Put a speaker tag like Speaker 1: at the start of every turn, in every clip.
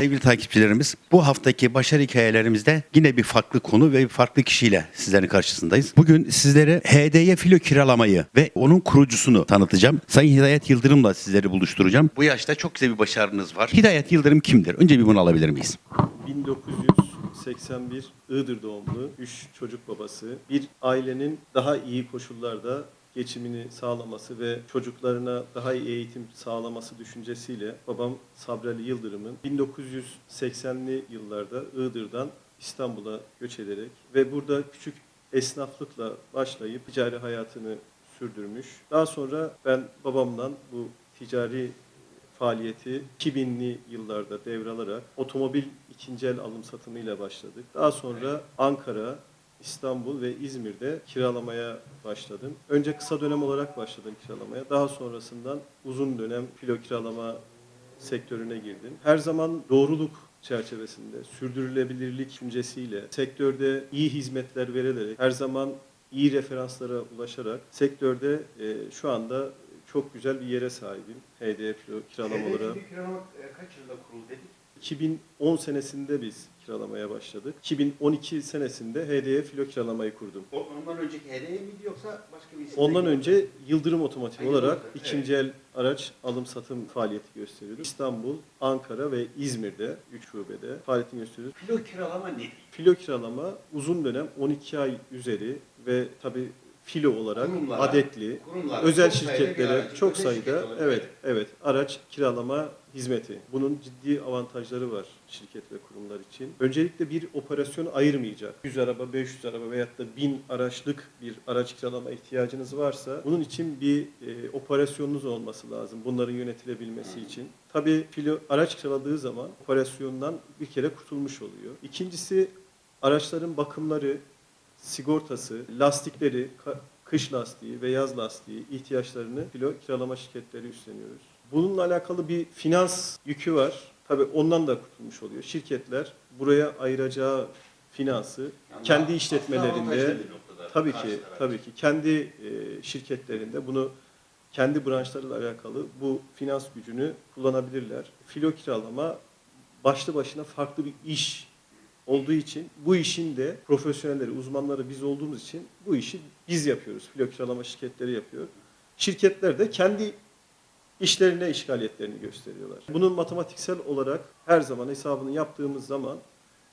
Speaker 1: Sevgili takipçilerimiz, bu haftaki başarı hikayelerimizde yine bir farklı konu ve bir farklı kişiyle sizlerin karşısındayız. Bugün sizlere HD'ye filo kiralamayı ve onun kurucusunu tanıtacağım. Sayın Hidayet Yıldırım'la sizleri buluşturacağım. Bu yaşta çok güzel bir başarınız var. Hidayet Yıldırım kimdir? Önce bir bunu alabilir miyiz?
Speaker 2: 1981 Iğdır doğumlu, 3 çocuk babası. Bir ailenin daha iyi koşullarda geçimini sağlaması ve çocuklarına daha iyi eğitim sağlaması düşüncesiyle babam Sabrali Yıldırım'ın 1980'li yıllarda Iğdır'dan İstanbul'a göç ederek ve burada küçük esnaflıkla başlayıp ticari hayatını sürdürmüş. Daha sonra ben babamdan bu ticari faaliyeti 2000'li yıllarda devralarak otomobil ikinci el alım satımıyla başladık. Daha sonra Ankara, İstanbul ve İzmir'de kiralamaya başladım. Önce kısa dönem olarak başladım kiralamaya. Daha sonrasından uzun dönem filo kiralama sektörüne girdim. Her zaman doğruluk çerçevesinde, sürdürülebilirlik düşüncesiyle, sektörde iyi hizmetler verilerek, her zaman iyi referanslara ulaşarak sektörde e, şu anda çok güzel bir yere sahibim. HDF kiralama olarak.
Speaker 1: kaç yılında kuruldu dedik?
Speaker 2: 2010 senesinde biz kiralamaya başladık. 2012 senesinde HD'ye filo kiralamayı kurdum.
Speaker 1: Ondan önceki HD'ye miydi yoksa başka bir
Speaker 2: Ondan önce Yıldırım Otomotiv olarak
Speaker 1: evet.
Speaker 2: ikinci el araç alım satım faaliyeti gösteriyoruz. İstanbul, Ankara ve İzmir'de 3 şubede faaliyetini gösteriyoruz.
Speaker 1: Filo kiralama nedir?
Speaker 2: Filo kiralama uzun dönem 12 ay üzeri ve tabi filo olarak
Speaker 1: Kurumlara,
Speaker 2: adetli
Speaker 1: kurumlara,
Speaker 2: özel
Speaker 1: çok
Speaker 2: şirketlere çok sayıda
Speaker 1: şirket
Speaker 2: evet evet araç kiralama hizmeti. Bunun ciddi avantajları var şirket ve kurumlar için. Öncelikle bir operasyon ayırmayacak. 100 araba, 500 araba veyahut da 1000 araçlık bir araç kiralama ihtiyacınız varsa bunun için bir e, operasyonunuz olması lazım. Bunların yönetilebilmesi için. Tabii filo araç kiraladığı zaman operasyondan bir kere kurtulmuş oluyor. İkincisi araçların bakımları, sigortası, lastikleri, kış lastiği ve yaz lastiği ihtiyaçlarını filo kiralama şirketleri üstleniyoruz. Bununla alakalı bir finans yükü var. Tabii ondan da kurtulmuş oluyor. Şirketler buraya ayıracağı finansı kendi işletmelerinde tabii ki tabii ki kendi e, şirketlerinde bunu kendi branşlarıyla alakalı bu finans gücünü kullanabilirler. Filo kiralama başlı başına farklı bir iş olduğu için bu işin de profesyonelleri, uzmanları biz olduğumuz için bu işi biz yapıyoruz. Filo kiralama şirketleri yapıyor. Şirketler de kendi işlerine işgaliyetlerini gösteriyorlar. Bunun matematiksel olarak her zaman hesabını yaptığımız zaman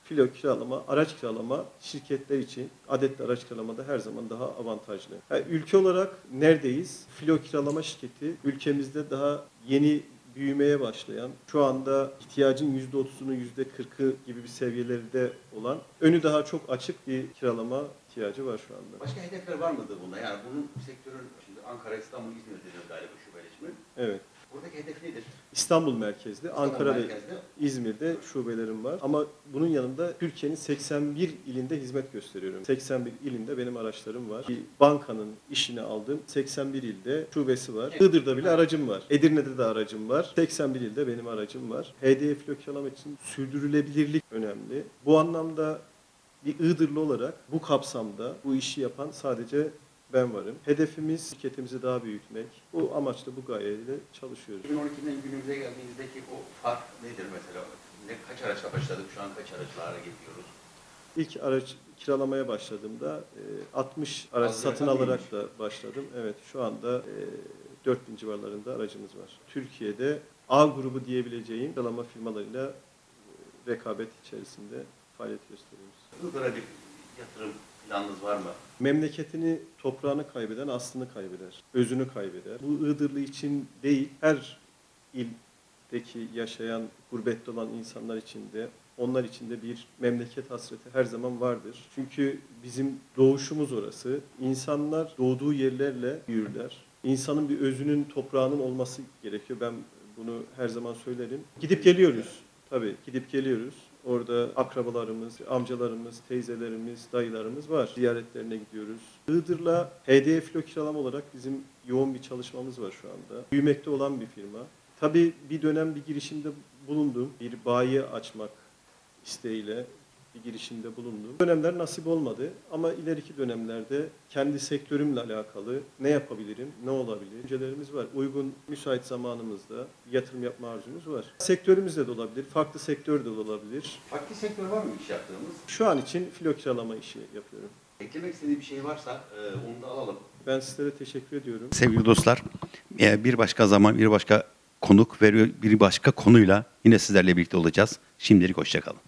Speaker 2: filo kiralama, araç kiralama şirketler için adetli araç kiralamada her zaman daha avantajlı. Yani ülke olarak neredeyiz? Filo kiralama şirketi ülkemizde daha yeni büyümeye başlayan, şu anda ihtiyacın %30'unu %40'ı gibi bir seviyelerde olan, önü daha çok açık bir kiralama ihtiyacı var şu anda.
Speaker 3: Başka hedefler var mıdır bunda? Yani bunun sektörün, şimdi Ankara, İstanbul, İzmir dediniz galiba şubeleşme.
Speaker 2: Evet.
Speaker 3: Buradaki hedef nedir?
Speaker 2: İstanbul merkezli, Ankara ve. İzmir'de şubelerim var. Ama bunun yanında Türkiye'nin 81 ilinde hizmet gösteriyorum. 81 ilinde benim araçlarım var. Bir bankanın işini aldım. 81 ilde şubesi var. Iğdır'da bile aracım var. Edirne'de de aracım var. 81 ilde benim aracım var. HDF filo kiralama için sürdürülebilirlik önemli. Bu anlamda bir Iğdırlı olarak bu kapsamda bu işi yapan sadece ben varım. Hedefimiz şirketimizi daha büyütmek. Bu amaçla bu gayeyle çalışıyoruz.
Speaker 3: 2012'den günümüze geldiğimizdeki o fark nedir mesela? Ne, kaç araçla başladık, şu an kaç araçlara gidiyoruz?
Speaker 2: İlk araç kiralamaya başladığımda e, 60 araç
Speaker 3: Az
Speaker 2: satın alarak da başladım. Evet şu anda e, 4000 civarlarında aracımız var. Türkiye'de A grubu diyebileceğim kiralama firmalarıyla e, rekabet içerisinde faaliyet gösteriyoruz.
Speaker 3: Iğdır'a bir yatırım planınız var mı?
Speaker 2: Memleketini, toprağını kaybeden aslını kaybeder, özünü kaybeder. Bu Iğdırlı için değil, her ildeki yaşayan, gurbette olan insanlar için de, onlar için de bir memleket hasreti her zaman vardır. Çünkü bizim doğuşumuz orası. İnsanlar doğduğu yerlerle büyürler. İnsanın bir özünün, toprağının olması gerekiyor. Ben bunu her zaman söylerim. Gidip geliyoruz. Tabii gidip geliyoruz. Orada akrabalarımız, amcalarımız, teyzelerimiz, dayılarımız var. Ziyaretlerine gidiyoruz. Iğdır'la HDF filo kiralama olarak bizim yoğun bir çalışmamız var şu anda. Büyümekte olan bir firma. Tabii bir dönem bir girişimde bulundum. Bir bayi açmak isteğiyle bir girişimde bulundum. Dönemler nasip olmadı ama ileriki dönemlerde kendi sektörümle alakalı ne yapabilirim, ne olabilir? Düşüncelerimiz var. Uygun, müsait zamanımızda yatırım yapma arzumuz var. Sektörümüzde de olabilir, farklı sektörde de olabilir.
Speaker 3: Farklı sektör var mı iş yaptığımız?
Speaker 2: Şu an için filo kiralama işi yapıyorum.
Speaker 3: Eklemek istediği bir şey varsa e, onu da alalım.
Speaker 2: Ben sizlere teşekkür ediyorum.
Speaker 1: Sevgili dostlar, e, bir başka zaman, bir başka konuk ve bir başka konuyla yine sizlerle birlikte olacağız. Şimdilik hoşçakalın.